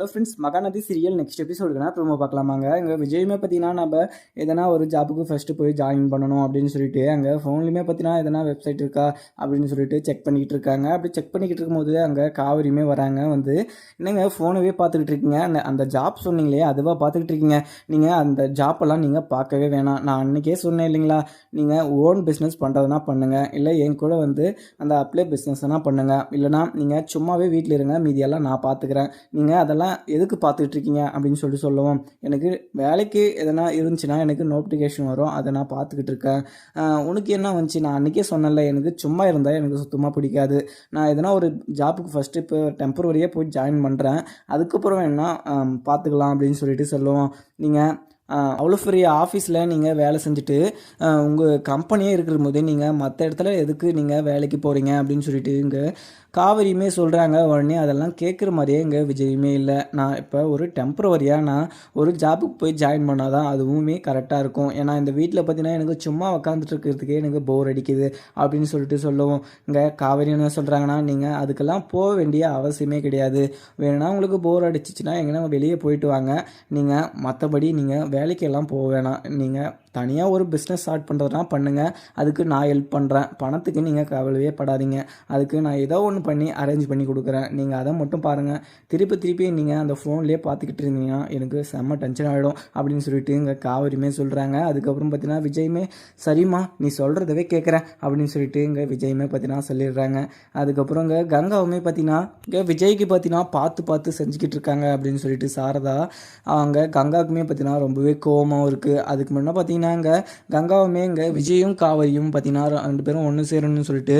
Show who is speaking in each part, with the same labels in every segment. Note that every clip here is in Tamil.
Speaker 1: Hello friends Mahanadi serial next எபிசோடுக்குனா promo பார்க்கலாமாங்க. இங்கே விஜயுமே பார்த்தீங்கன்னா நம்ம எதனா ஒரு ஜாபுக்கு ஃபஸ்ட்டு போய் ஜாயின் பண்ணணும் அப்படின்னு சொல்லிட்டு அங்கே ஃபோன்லையுமே பார்த்தீங்கன்னா எதனா வெப்சைட் இருக்கா அப்படின்னு சொல்லிட்டு செக் பண்ணிக்கிட்டு இருக்காங்க. அப்படி செக் பண்ணிக்கிட்டு இருக்கும்போது அங்கே காவிரியுமே வராங்க. வந்து என்னங்க ஃபோனவே பார்த்துக்கிட்டு இருக்கீங்க? அந்த அந்த ஜாப் சொன்னீங்களே அதுவாக பார்த்துக்கிட்டு இருக்கீங்க? நீங்கள் அந்த ஜாப்பெல்லாம் நீங்கள் பார்க்கவே வேணாம். நான் அன்றைக்கே சொன்னேன் இல்லைங்களா நீங்கள் ஓன் பிஸ்னஸ் பண்ணுறதுனா பண்ணுங்கள் இல்லை என் கூட வந்து அந்த அப்ளை பிஸ்னஸ்னால் பண்ணுங்கள் இல்லைனா நீங்கள் சும்மாவே வீட்டில் இருங்க மீதியெல்லாம் நான் பார்த்துக்கிறேன். நீங்கள் அதெல்லாம் எதுக்கு பார்த்துட்டு இருக்கீங்க அப்படின்னு சொல்லிட்டு சொல்லுவோம். எனக்கு வேலைக்கு எதனா இருந்துச்சுன்னா எனக்கு நோட்டிஃபிகேஷன் வரும். அதை நான் பார்த்துக்கிட்டு இருக்கேன் உனக்கு என்ன வந்துச்சு? நான் அன்றைக்கே சொன்னேன்ல எனக்கு சும்மா இருந்தால் எனக்கு சுத்தமாக பிடிக்காது. நான் எதனா ஒரு ஜாப்புக்கு ஃபஸ்ட்டு இப்போ டெம்பரவரியாக போய் ஜாயின் பண்ணுறேன் அதுக்கப்புறம் என்ன பார்த்துக்கலாம் அப்படின்னு சொல்லிட்டு சொல்லுவோம். நீங்கள் அவ்வளோ பெரிய ஆஃபீஸில் நீங்கள் வேலை செஞ்சுட்டு உங்கள் கம்பெனியே இருக்கிற போதே நீங்கள் மற்ற இடத்துல எதுக்கு நீங்கள் வேலைக்கு போகிறீங்க அப்படின்னு சொல்லிட்டு இங்கே காவிரியுமே சொல்கிறாங்க உடனே அதெல்லாம் கேட்குற மாதிரியே இங்கே விஜயுமே இல்லை. நான் இப்போ ஒரு டெம்பரவரியாக நான் ஒரு ஜாபுக்கு போய் ஜாயின் பண்ணால் தான் அதுவுமே கரெக்டாக இருக்கும். ஏன்னா இந்த வீட்டில் பார்த்தீங்கன்னா எனக்கு சும்மா உக்காந்துட்டு இருக்கிறதுக்கே எனக்கு போர் அடிக்குது அப்படின்னு சொல்லிட்டு சொல்லுவோம். இங்கே காவிரி என்ன சொல்கிறாங்கன்னா நீங்கள் அதுக்கெல்லாம் போக வேண்டிய அவசியமே கிடையாது. வேணும்னா உங்களுக்கு போர் அடிச்சிச்சுன்னா எங்கன்னா வெளியே போயிட்டு வாங்க. நீங்கள் மற்றபடி நீங்கள் வேலைக்கெல்லாம் போக வேணாம். நீங்கள் தனியாக ஒரு பிஸ்னஸ் ஸ்டார்ட் பண்ணுறதுனா பண்ணுங்கள் அதுக்கு நான் ஹெல்ப் பண்ணுறேன் பணத்துக்கு நீங்கள் கவலையே படாதீங்க. அதுக்கு நான் ஏதோ ஒன்று பண்ணி அரேஞ்ச் பண்ணி கொடுக்குறேன். நீங்கள் அதை மட்டும் பாருங்கள் திருப்பி திருப்பி நீங்கள் அந்த ஃபோன்லேயே பார்த்துக்கிட்டு இருந்தீங்கன்னா எனக்கு செம்ம டென்ஷன் ஆகிடும் அப்படின்னு சொல்லிட்டு இங்கே காவிரியுமே சொல்கிறாங்க அதுக்கப்புறம் பார்த்தீங்கன்னா விஜயுமே சரிம்மா நீ சொல்கிறதவே கேட்குறேன் அப்படின்னு சொல்லிட்டு இங்கே விஜயுமே பார்த்தீங்கன்னா சொல்லிடுறாங்க. அதுக்கப்புறம் இங்கே கங்காவுமே பார்த்தீங்கன்னா இங்கே விஜய்க்கு பார்த்தீங்கன்னா பார்த்து பார்த்து செஞ்சுக்கிட்டு இருக்காங்க அப்படின்னு சொல்லிட்டு சாரதா அவங்க கங்காவுக்குமே பார்த்தீங்கன்னா ரொம்பவே கோபமாக இருக்குது அதுக்கு முன்னே பார்த்தீங்கன்னா இங்கே கங்காவுமே இங்கே விஜயும் காவரியும் பார்த்தீங்கன்னா ரெண்டு பேரும் ஒன்று சேரணும்னு சொல்லிட்டு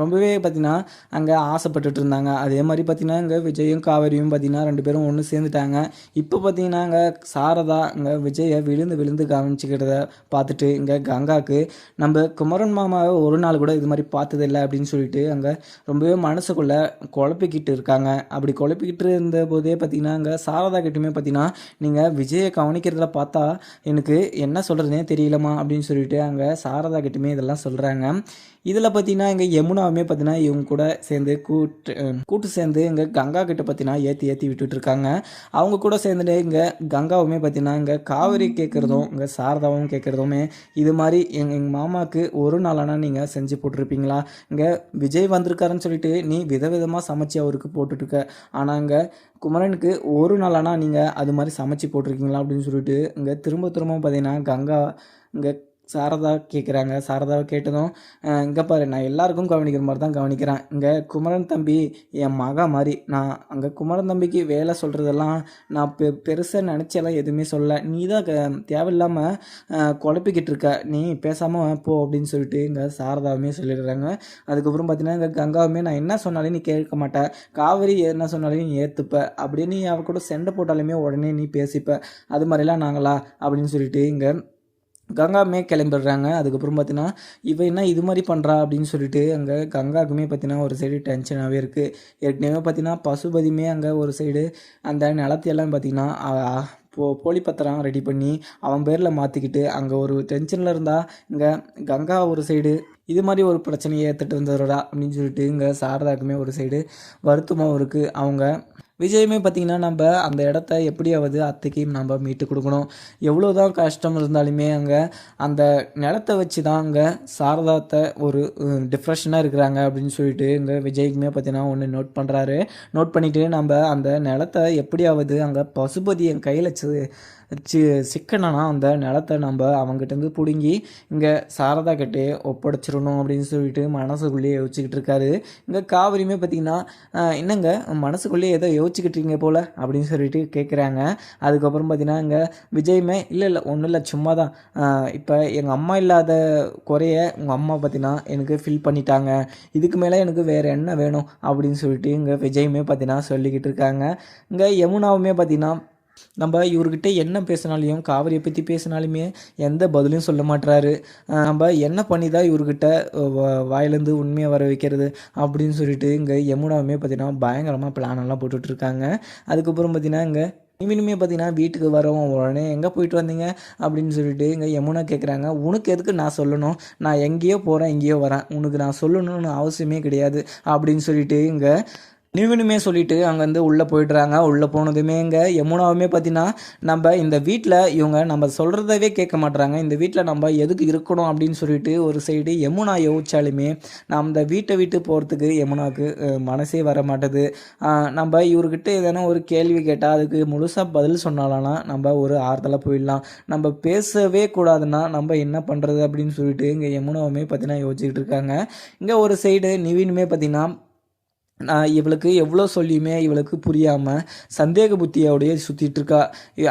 Speaker 1: ரொம்பவே பார்த்தீங்கன்னா அங்கே ஆசைப்பட்டுட்டு இருந்தாங்க. அதே மாதிரி பார்த்தீங்கன்னா இங்கே விஜயும் காவேரியும் பார்த்தீங்கன்னா ரெண்டு பேரும் ஒன்று சேர்ந்துட்டாங்க. இப்போ பார்த்தீங்கன்னா இங்கே சாரதா இங்கே விஜயை விழுந்து விழுந்து கவனிச்சுக்கிறத பார்த்துட்டு இங்கே கங்காவுக்கு நம்ம குமரன் மாமாவை ஒரு நாள் கூட இது மாதிரி பார்த்ததில்லை அப்படின்னு சொல்லிட்டு அங்கே ரொம்பவே மனசுக்குள்ளே குழப்பிக்கிட்டு இருக்காங்க. அப்படி குழப்பிக்கிட்டு இருந்த போதே பார்த்தீங்கன்னா அங்கே சாரதா கிட்டையுமே பார்த்தீங்கன்னா நீங்கள் விஜயை கவனிக்கிறதில் பார்த்தா எனக்கு என்ன சொல்கிறதுனே தெரியலமா அப்படின்னு சொல்லிட்டு அங்கே சாரதா கிட்டமே இதெல்லாம் சொல்கிறாங்க இதில் பார்த்தீங்கன்னா இங்கே யமுனாவுமே பார்த்தீங்கன்னா இவங்க கூட சேர்ந்து கூட்டு கூட்டு சேர்ந்து இங்கே கங்கா கிட்ட பார்த்தீங்கன்னா ஏற்றி ஏற்றி விட்டுட்டு இருக்காங்க அவங்க கூட சேர்ந்துட்டு இங்கே கங்காவுமே பார்த்தீங்கன்னா இங்கே காவிரி கேட்குறதும் இங்கே சாரதாவும் கேட்குறதுமே இது மாதிரி எங்கள் எங்கள் மாமாவுக்கு ஒரு நாளானா நீங்கள் செஞ்சு போட்டிருப்பீங்களா? இங்கே விஜய் வந்திருக்காருன்னு சொல்லிட்டு நீ விதவிதமாக சமைச்சு அவருக்கு போட்டுட்ருக்க ஆனால் இங்கே குமரனுக்கு ஒரு நாளானா நீங்கள் அது மாதிரி சமைச்சு போட்டிருக்கீங்களா அப்படின்னு சொல்லிட்டு இங்கே திரும்ப திரும்ப பார்த்தீங்கன்னா கங்கா இங்கே சாரதா கேட்குறாங்க சாரதாவை கேட்டதும் இங்கே பாரு நான் எல்லாருக்கும் கவனிக்கிற மாதிரி தான் கவனிக்கிறேன். இங்கே குமரன் தம்பி என் மக மாதிரி. நான் அங்கே குமரன் தம்பிக்கு வேலை சொல்கிறதெல்லாம் நான் பெ பெருசாக நினச்செல்லாம் எதுவுமே சொல்ல நீ தான் க தேவையில்லாமல் குழப்பிக்கிட்டு இருக்க. நீ பேசாமல் போ அப்படின்னு சொல்லிட்டு இங்கே சாரதாவுமே சொல்லிடுறாங்க. அதுக்கப்புறம் பார்த்தீங்கன்னா இங்கே கங்காவுமே நான் என்ன சொன்னாலும் நீ கேட்க மாட்டேன் காவிரி என்ன சொன்னாலும் நீ ஏற்றுப்ப அப்படின்னு நீ அவ கூட சண்டை போட்டாலுமே உடனே நீ பேசிப்ப. அது மாதிரிலாம் நாங்களா? அப்படின்னு சொல்லிட்டு இங்கே கங்காவுமே கிளம்பிடுறாங்க. அதுக்கப்புறம் பார்த்தீங்கன்னா இவன் என்ன இது மாதிரி பண்ணுறா அப்படின்னு சொல்லிட்டு அங்கே கங்காவுக்குமே பார்த்தீங்கன்னா ஒரு சைடு டென்ஷனாகவே இருக்குது ஏற்கனவே பார்த்தீங்கன்னா பசுபதியுமே அங்கே ஒரு சைடு அந்த நிலத்தையெல்லாம் பார்த்தீங்கன்னா போ போலி பத்திரம் ரெடி பண்ணி அவன் பேரில் மாற்றிக்கிட்டு அங்கே ஒரு டென்ஷனில் இருந்தால் இங்கே கங்கா ஒரு சைடு இது மாதிரி ஒரு பிரச்சனையை ஏற்றுட்டு இருந்தவரடா அப்படின்னு சொல்லிட்டு இங்கே சாரதாக்குமே ஒரு சைடு வருத்தமாகவும் இருக்குது அவங்க விஜயமே பார்த்திங்கன்னா நம்ம அந்த இடத்த எப்படியாவது அத்தைக்கு நம்ம மீட்டு கொடுக்கணும். எவ்வளோ தான் கஷ்டம் இருந்தாலுமே அங்கே அந்த நிலத்தை வச்சு தான் அங்கே சாரதாத்தை ஒரு டிப்ரெஷனாக இருக்கிறாங்க அப்படின்னு சொல்லிட்டு இங்கே விஜய்க்குமே பார்த்தீங்கன்னா ஒன்று நோட் பண்ணுறாரு நோட் பண்ணிவிட்டு நம்ம அந்த நிலத்தை எப்படியாவது அங்கே பசுபதி என் கையில் சி சிக்கனனா அந்த நிலத்தை நம்ம அவங்ககிட்டருந்து பிடுங்கி இங்கே சாரதா கிட்டே ஒப்படைச்சிடணும் அப்படின்னு சொல்லிட்டு மனசுக்குள்ளேயே யோசிச்சுக்கிட்டு இருக்காரு. இங்கே காவிரியுமே பார்த்தீங்கன்னா என்னங்க மனசுக்குள்ளேயே ஏதோ யோசிச்சுக்கிட்டீங்க போல் அப்படின்னு சொல்லிட்டு கேட்குறாங்க அதுக்கப்புறம் பார்த்தீங்கன்னா இங்கே விஜயுமே இல்லை இல்லை ஒன்றும் இல்லை சும்மா தான் இப்போ எங்கள் அம்மா இல்லாத குறைய உங்கள் அம்மா பார்த்தீங்கன்னா எனக்கு ஃபில் பண்ணிட்டாங்க. இதுக்கு மேலே எனக்கு வேறு என்ன வேணும்? அப்படின்னு சொல்லிட்டு இங்கே விஜயுமே பார்த்தீங்கன்னா சொல்லிக்கிட்டு இருக்காங்க. இங்கே யமுனாவுமே பார்த்தீங்கன்னா நம்ம இவர்கிட்ட என்ன பேசினாலையும் காவிரியை பற்றி பேசினாலுமே எந்த பதிலும் சொல்ல மாட்டுறாரு நம்ம என்ன பண்ணி தான் இவர்கிட்ட வாயிலேருந்து உண்மையை வர வைக்கிறது அப்படின்னு சொல்லிட்டு இங்கே யமுனாவுமே பார்த்தீங்கன்னா பயங்கரமாக பிளானெல்லாம் போட்டுட்ருக்காங்க. அதுக்கப்புறம் பார்த்தீங்கன்னா இங்கே இவனுமே பார்த்தீங்கன்னா வீட்டுக்கு வரவும் உடனே எங்கே போயிட்டு வந்தீங்க? அப்படின்னு சொல்லிட்டு இங்கே யமுனா கேட்குறாங்க உனக்கு எதுக்கு நான் சொல்லணும்? நான் எங்கேயோ போகிறேன் எங்கேயோ வரேன். உனக்கு நான் சொல்லணும்னு அவசியமே கிடையாது அப்படின்னு சொல்லிட்டு இங்கே நிவினுமே சொல்லிட்டு அங்கேருந்து உள்ளே போயிடுறாங்க. உள்ளே போனதுமே இங்கே யமுனாவுமே பார்த்தீங்கன்னா நம்ம இந்த வீட்டில் இவங்க நம்ம சொல்கிறதவே கேட்க மாட்டுறாங்க இந்த வீட்டில் நம்ம எதுக்கு இருக்கணும் அப்படின்னு சொல்லிட்டு ஒரு சைடு யமுனா யோசிச்சாலுமே நம்ம இந்த வீட்டை விட்டு போகிறதுக்கு யமுனாவுக்கு மனசே வர மாட்டுது நம்ம இவர்கிட்ட எதனா ஒரு கேள்வி கேட்டால் அதுக்கு முழுசாக பதில் சொன்னாலானா நம்ம ஒரு ஆறுதலாக போயிடலாம். நம்ம பேசவே கூடாதுன்னா நம்ம என்ன பண்ணுறது அப்படின்னு சொல்லிட்டு இங்கே யமுனாவுமே பார்த்தீங்கன்னா யோசிச்சுக்கிட்டு இருக்காங்க. இங்கே ஒரு சைடு நிவினுமே பார்த்தீங்கன்னா நான் இவளுக்கு எவ்வளோ சொல்லியுமே இவளுக்கு புரியாமல் சந்தேக புத்தியோடைய சுற்றிட்டு இருக்கா.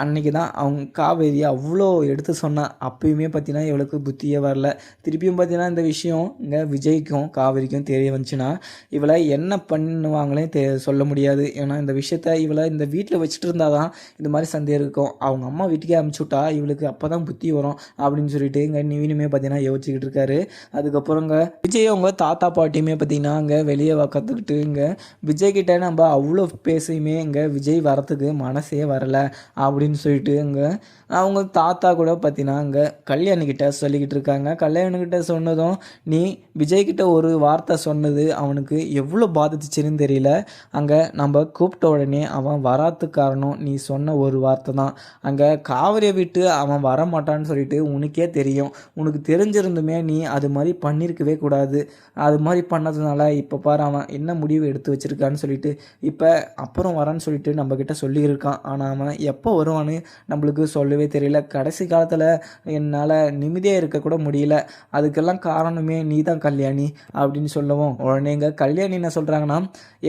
Speaker 1: அன்னைக்கு தான் அவங்க காவேரி அவ்வளோ எடுத்து சொன்னான் அப்பயுமே பார்த்தீங்கன்னா இவளுக்கு புத்தியே வரல. திருப்பியும் பார்த்தீங்கன்னா இந்த விஷயம் இங்கே விஜய்க்கும் காவேரிக்கும் தெரிய வந்துச்சுன்னா இவளை என்ன பண்ணுவாங்களே தெ சொல்ல முடியாது. ஏன்னா இந்த விஷயத்த இவளை இந்த வீட்டில் வச்சுட்டு இருந்தால் தான் இந்த மாதிரி சந்தேகம் இருக்கும். அவங்க அம்மா வீட்டுக்கே அமுச்சு விட்டா இவளுக்கு அப்போ தான் புத்தி வரும் அப்படின்னு சொல்லிட்டு இங்கே நிவினுமே பார்த்தீங்கன்னா யோசிச்சுக்கிட்டு இருக்காரு. அதுக்கப்புறம் இங்கே விஜய் அவங்க தாத்தா பாட்டியுமே பார்த்தீங்கன்னா அங்கே வெளியே கற்றுக்கிட்டு இங்கே விஜய்கிட்ட நம்ம அவ்வளோ பேசியுமே இங்கே விஜய் வரத்துக்கு மனசே வரல அப்படின்னு சொல்லிட்டு இங்கே அவங்க தாத்தா கூட பார்த்தீங்கன்னா அங்கே கல்யாணிக்கிட்ட சொல்லிக்கிட்டு இருக்காங்க. கல்யாணிக்கிட்ட சொன்னதும் நீ விஜய் கிட்ட ஒரு வார்த்தை சொன்னது அவனுக்கு எவ்வளோ பாதிச்சிருன்னு தெரியல. அங்கே நம்ம கூப்பிட்ட உடனே அவன் வராத்து காரணம் நீ சொன்ன ஒரு வார்த்தை தான். அங்கே காவிரியை விட்டு அவன் வர மாட்டான்னு சொல்லிட்டு உனக்கே தெரியும். உனக்கு தெரிஞ்சிருந்துமே நீ அது மாதிரி பண்ணியிருக்கவே கூடாது. அது மாதிரி பண்ணதுனால இப்போ பாரு அவன் என்ன முடிவு எடுத்து வச்சிருக்கான்னு சொல்லிட்டு இப்போ அப்புறம் வரான்னு சொல்லிட்டு நம்மக்கிட்ட சொல்லியிருக்கான். ஆனால் அவன் எப்போ வருவான்னு நம்மளுக்கு சொல்லவே தெரியல. கடைசி காலத்தில் என்னால் நிம்மதியாக இருக்கக்கூட முடியல. அதுக்கெல்லாம் காரணமே நீ தான் கல்யாணி அப்படின்னு சொல்லவும் உடனே எங்கள் கல்யாணி என்ன சொல்கிறாங்கன்னா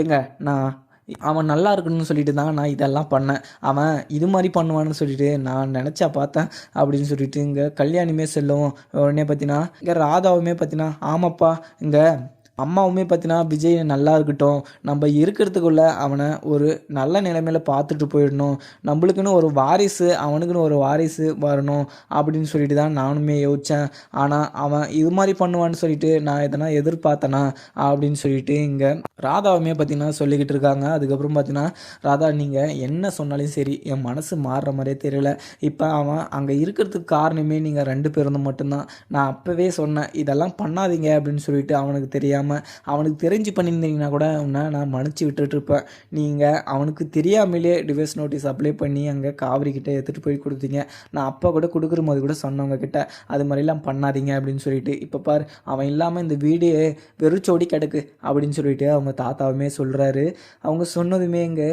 Speaker 1: ஏங்க நான் அவன் நல்லா இருக்கணும்னு சொல்லிட்டு தான் நான் இதெல்லாம் பண்ணேன். அவன் இது மாதிரி பண்ணுவான்னு சொல்லிட்டு நான் நினச்சா பார்த்தேன் அப்படின்னு சொல்லிட்டு இங்கே கல்யாணிமே செல்லவும் உடனே பார்த்தீங்கன்னா இங்கே ராதாவுமே பார்த்தீங்கன்னா ஆமாப்பா இங்கே அம்மாவுமே பார்த்தீங்கன்னா விஜய் நல்லா இருக்கட்டும். நம்ம இருக்கிறதுக்குள்ளே அவனை ஒரு நல்ல நிலைமையில் பார்த்துட்டு போயிடணும். நம்மளுக்குன்னு ஒரு வாரிசு அவனுக்குன்னு ஒரு வாரிசு வரணும் அப்படின்னு சொல்லிட்டு தான் நானுமே யோசித்தேன் ஆனால் அவன் இது மாதிரி பண்ணுவான்னு சொல்லிட்டு நான் எதனா எதிர்பார்த்தனா அப்படின்னு சொல்லிட்டு இங்கே ராதாவுமே பார்த்தீங்கன்னா சொல்லிக்கிட்டு இருக்காங்க. அதுக்கப்புறம் பார்த்தீங்கன்னா ராதா நீங்கள் என்ன சொன்னாலும் சரி என் மனசு மாறுற மாதிரியே தெரியல. இப்போ அவன் அங்கே இருக்கிறதுக்கு காரணமே நீங்கள் ரெண்டு பேருந்து மட்டும்தான். நான் அப்போவே சொன்னேன் இதெல்லாம் பண்ணாதீங்க அப்படின்னு சொல்லிட்டு அவனுக்கு தெரியாமல் அவனுக்கு தெரிஞ்சு பண்ணியிருந்தீங்கன்னா கூட உன்னை நான் மன்னிச்சு விட்டுட்ருப்பேன் நீங்கள் அவனுக்கு தெரியாமலே டிவைஸ் நோட்டீஸ் அப்ளை பண்ணி அங்கே காவிரிக்கிட்ட எடுத்துகிட்டு போய் கொடுத்தீங்க. நான் அப்பா கூட கொடுக்குற போது கூட சொன்னவங்க கிட்ட அது மாதிரிலாம் பண்ணாதீங்க அப்படின்னு சொல்லிட்டு இப்போ பார் அவன் இல்லாமல் இந்த வீடு வெறிச்சோடி கிடக்கு அப்படின்னு சொல்லிட்டு அவங்க தாத்தாவுமே சொல்கிறாரு அவங்க சொன்னதுமே இங்கே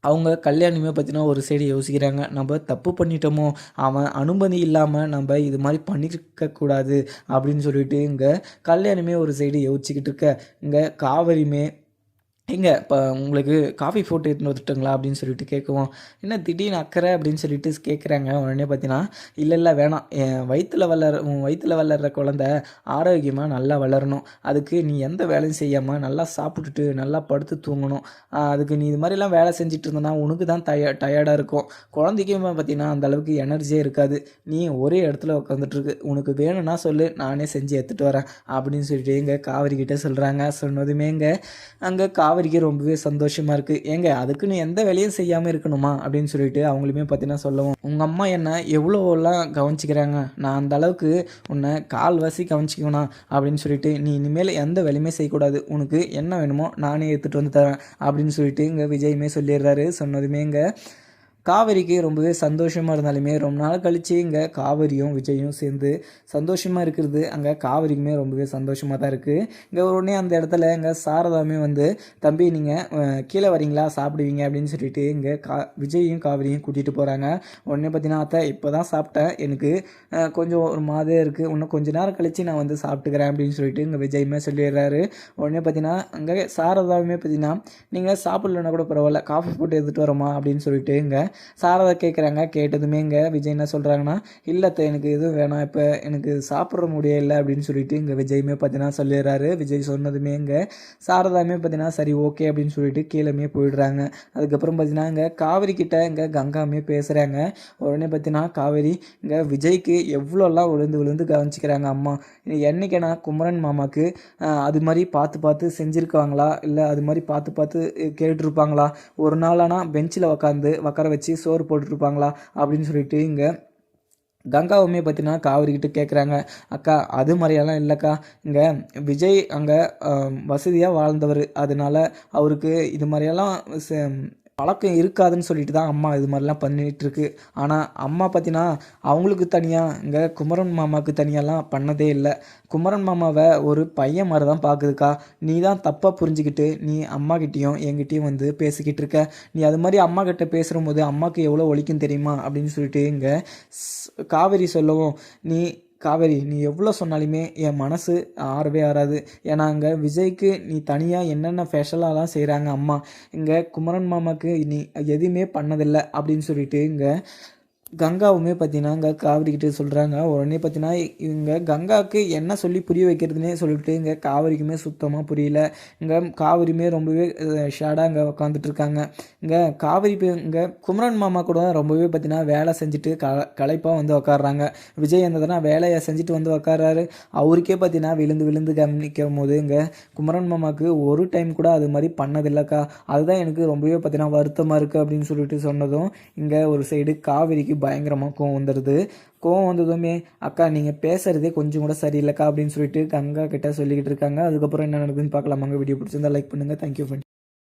Speaker 1: அவங்க கல்யாணமே பார்த்தீங்கன்னா ஒரு சைடு யோசிக்கிறாங்க. நம்ம தப்பு பண்ணிட்டோமோ? அவன் அனுமதி இல்லாமல் நம்ம இது மாதிரி பண்ணியிருக்கக்கூடாது அப்படின்னு சொல்லிட்டு இங்கே கல்யாணமே ஒரு சைடு யோசிச்சுக்கிட்டு இருக்க. இங்கே காவேரியுமே எங்க இப்போ உங்களுக்கு காஃபி போட்டு எடுத்துன்னு வந்துட்டுங்களா அப்படின்னு சொல்லிட்டு கேட்குவோம் என்ன திடீர்னு அக்கறை அப்படின்னு சொல்லிட்டு கேட்குறாங்க. உடனே பார்த்தீங்கன்னா இல்லை இல்லை வேணாம். என் வயிற்றில் வளர உன் வயிற்றில் வளர்கிற குழந்த ஆரோக்கியமாக நல்லா வளரணும். அதுக்கு நீ எந்த வேலையும் செய்யாமல் நல்லா சாப்பிட்டுட்டு நல்லா படுத்து தூங்கணும். அதுக்கு நீ இது மாதிரிலாம் வேலை செஞ்சுட்டு இருந்தனா உனக்கு தான் டய டயர்டாக இருக்கும். குழந்தைக்கும் பார்த்தீங்கன்னா அந்த அளவுக்கு எனர்ஜியே இருக்காது. நீ ஒரே இடத்துல உட்காந்துட்ருக்கு உனக்கு வேணும்னா சொல்லு நானே செஞ்சு எடுத்துகிட்டு வரேன். அப்படின்னு சொல்லிட்டு எங்கள் காவிரி கிட்டே சொல்கிறாங்க சொன்னதுமே இங்கே அங்கே காவிரிக்கு ரொம்பவே சந்தோஷமாக இருக்குது ஏங்க அதுக்குன்னு எந்த வேலையும் செய்யாமல் இருக்கணுமா? அப்படின்னு சொல்லிட்டு அவங்களுமே பார்த்தீங்கன்னா சொல்லவும். உங்கள் அம்மா என்ன எவ்வளோலாம் கவனிச்சிக்கிறாங்க? நான் அந்த அளவுக்கு உன்னை கால்வாசி கவனிச்சிக்கணும் அப்படின்னு சொல்லிட்டு நீ இனிமேல் எந்த வேலையுமே செய்யக்கூடாது. உனக்கு என்ன வேணுமோ நானே எடுத்துகிட்டு வந்து தரேன். அப்படின்னு சொல்லிட்டு இங்கே விஜயுமே சொல்லிடுறாரு. சொன்னதுமே இங்கே காவேரிக்கு ரொம்பவே சந்தோஷமாக இருந்தாலுமே ரொம்ப நாள் கழித்து இங்கே காவேரியும் விஜயும் சேர்ந்து சந்தோஷமாக இருக்கிறது. அங்கே காவேரிக்குமே ரொம்பவே சந்தோஷமாக தான் இருக்குது இங்கே உடனே அந்த இடத்துல இங்கே சாரதாமே வந்து தம்பி நீங்கள் கீழே வரீங்களா? சாப்பிடுவீங்க? அப்படின்னு சொல்லிட்டு இங்கே கா விஜயும் காவேரியும் கூட்டிகிட்டு போகிறாங்க உடனே பார்த்தீங்கன்னா அத்தை இப்போ தான் சாப்பிட்டேன். எனக்கு கொஞ்சம் ஒரு மாதிரியாக இருக்குது இன்னும் கொஞ்ச நேரம் கழித்து நான் வந்து சாப்பிட்டுக்கிறேன். அப்படின்னு சொல்லிட்டு இங்கே விஜயுமே சொல்லிடுறாரு. உடனே பார்த்தீங்கன்னா அங்கே சாரதாவுமே பார்த்தீங்கன்னா நீங்கள் சாப்பிட்லன்னா கூட பரவாயில்ல. காஃபி போட்டு எடுத்துகிட்டு வரோமா? அப்படின்னு சொல்லிட்டு இங்கே சாரதா கேட்குறாங்க கேட்டதுமே இங்கே விஜய் என்ன சொல்கிறாங்கன்னா இல்லத்தை எனக்கு எதுவும் வேணாம். இப்போ எனக்கு சாப்பிட்ற முடியல அப்படின்னு சொல்லிட்டு இங்கே விஜயுமே பார்த்தீங்கன்னா சொல்லிடுறாரு. விஜய் சொன்னதுமே இங்கே சாரதாமே பார்த்தீங்கன்னா சரி ஓகே அப்படின்னு சொல்லிட்டு கீழமே போயிடுறாங்க. அதுக்கப்புறம் பார்த்தீங்கன்னா இங்கே காவிரி கிட்ட இங்கே கங்காமே பேசுகிறாங்க உடனே பார்த்தீங்கன்னா காவேரி இங்கே விஜய்க்கு எவ்வளோலாம் விழுந்து விழுந்து கவனிச்சிக்கிறாங்க அம்மா. என்னைக்கேனா குமரன் மாமாக்கு அது மாதிரி பார்த்து பார்த்து செஞ்சுருக்காங்களா இல்லை அது மாதிரி பார்த்து பார்த்து கேட்டுருப்பாங்களா? ஒரு நாளானா பெஞ்சில் உக்காந்து உட்கார வச்சு வச்சு சோறு போட்டுருப்பாங்களா அப்படின்னு சொல்லிட்டு இங்கே கங்காவுமே பார்த்தீங்கன்னா காவிரி கிட்ட கேட்குறாங்க அக்கா அது மாதிரியெல்லாம் இல்லைக்கா. இங்கே விஜய் அங்கே வசதியாக வாழ்ந்தவர். அதனால அவருக்கு இது மாதிரியெல்லாம் ச- பழக்கம் இருக்காதுன்னு சொல்லிட்டு தான் அம்மா இது மாதிரிலாம் பண்ணிட்டுருக்கு. ஆனால் அம்மா பார்த்தீங்கன்னா அவங்களுக்கு தனியாக இங்கே குமரன் மாமாவுக்கு தனியாலாம் பண்ணதே இல்லை. குமரன் மாமாவை ஒரு பையன் மாதிரி தான் பார்க்குதுக்கா நீ தான் தப்பாக புரிஞ்சுக்கிட்டு நீ அம்மா கிட்டேயும் வந்து பேசிக்கிட்டு இருக்க. நீ அது மாதிரி அம்மா கிட்ட பேசுகிற போது அம்மாவுக்கு எவ்வளோ ஒழிக்கும் தெரியுமா? அப்படின்னு சொல்லிட்டு இங்கே காவேரி சொல்லவும் நீ காவேரி நீ எவ்வளோ சொன்னாலுமே என் மனசு ஆறவே ஆறாது. ஏன்னா அங்கே விஜய்க்கு நீ தனியாக என்னென்ன ஃபேஷலாலாம் செய்கிறாங்க அம்மா இங்கே குமரன் மாமாக்கு நீ எதுவுமே பண்ணதில்லை அப்படின்னு சொல்லிட்டு இங்கே கங்காவுமே பார்த்தீங்கன்னா இங்கே காவிரி சொல்கிறாங்க உடனே பார்த்தீங்கன்னா இவங்க கங்காவுக்கு என்ன சொல்லி புரிய வைக்கிறதுனே சொல்லிட்டு இங்கே காவிரிக்குமே சுத்தமாக புரியல. இங்கே காவிரியுமே ரொம்பவே ஷேடாக இங்கே உட்காந்துட்ருக்காங்க இங்கே காவிரி இங்கே குமரன் மாமா கூட ரொம்பவே பார்த்தீங்கன்னா வேலை செஞ்சுட்டு க களைப்பாக வந்து உக்காடுறாங்க விஜய் இருந்ததுனா வேலையை செஞ்சுட்டு வந்து உக்காடுறாரு அவருக்கே பார்த்தீங்கன்னா விழுந்து விழுந்து கவனிக்கும் போது இங்கே குமரன் மாமாவுக்கு ஒரு டைம் கூட அது மாதிரி பண்ணதில்லக்கா. அதுதான் எனக்கு ரொம்பவே பார்த்தீங்கன்னா வருத்தமாக இருக்குது அப்படின்னு சொல்லிட்டு சொன்னதும் இங்கே ஒரு சைடு காவிரிக்கு பயங்கரமாக கோவம் வந்துடுது கோவம் வந்ததுமே அக்கா நீங்கள் பேசுகிறதே கொஞ்சம் கூட சரியில்லைக்கா அப்படின்னு சொல்லிட்டு கங்கா கிட்ட சொல்லிக்கிட்டு இருக்காங்க. அதுக்கப்புறம் என்ன நடக்குதுன்னு பார்க்கலாமாங்க. வீடியோ பிடிச்சிருந்தா லைக் பண்ணுங்கள் தேங்க்யூ ஃப்ரெண்ட்